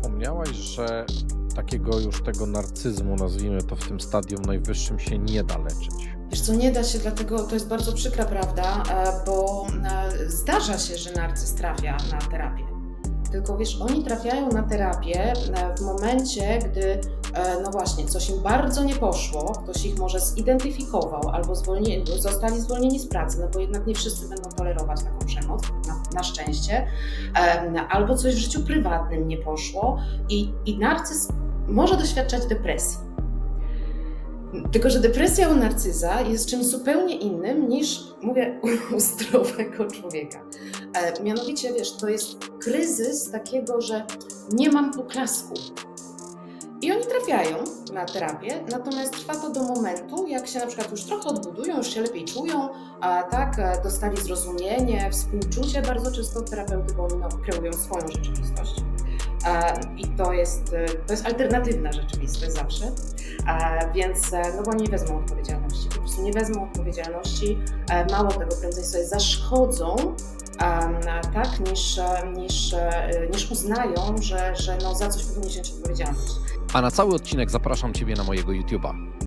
Wspomniałaś, że takiego już tego narcyzmu, nazwijmy to w tym stadium najwyższym, się nie da leczyć. Wiesz co, nie da się, dlatego to jest bardzo przykra prawda, e, bo e, zdarza się, że narcyz trafia na terapię. Tylko wiesz, oni trafiają na terapię e, w momencie, gdy, no właśnie, coś im bardzo nie poszło, ktoś ich może zidentyfikował albo zostali zwolnieni z pracy, no bo jednak nie wszyscy będą tolerować taką przemoc, na, na szczęście, albo coś w życiu prywatnym nie poszło i, i narcyz może doświadczać depresji. Tylko, że depresja u narcyza jest czymś zupełnie innym niż, mówię, u zdrowego człowieka. E, mianowicie, wiesz, to jest kryzys takiego, że nie mam poklasku. I oni trafiają na terapię, natomiast trwa to do momentu, jak się na przykład już trochę odbudują, już się lepiej czują, a tak, e, dostali zrozumienie, współczucie bardzo często terapeuty, bo no, kreują swoją rzeczywistość. E, I to jest, e, to jest alternatywna rzeczywistość zawsze. Więc no bo nie wezmą odpowiedzialności, po prostu nie wezmą odpowiedzialności. Mało tego, prędzej sobie zaszkodzą, tak, niż, niż, niż uznają, że, że no za coś powinni wziąć odpowiedzialność. A na cały odcinek zapraszam Ciebie na mojego YouTube'a.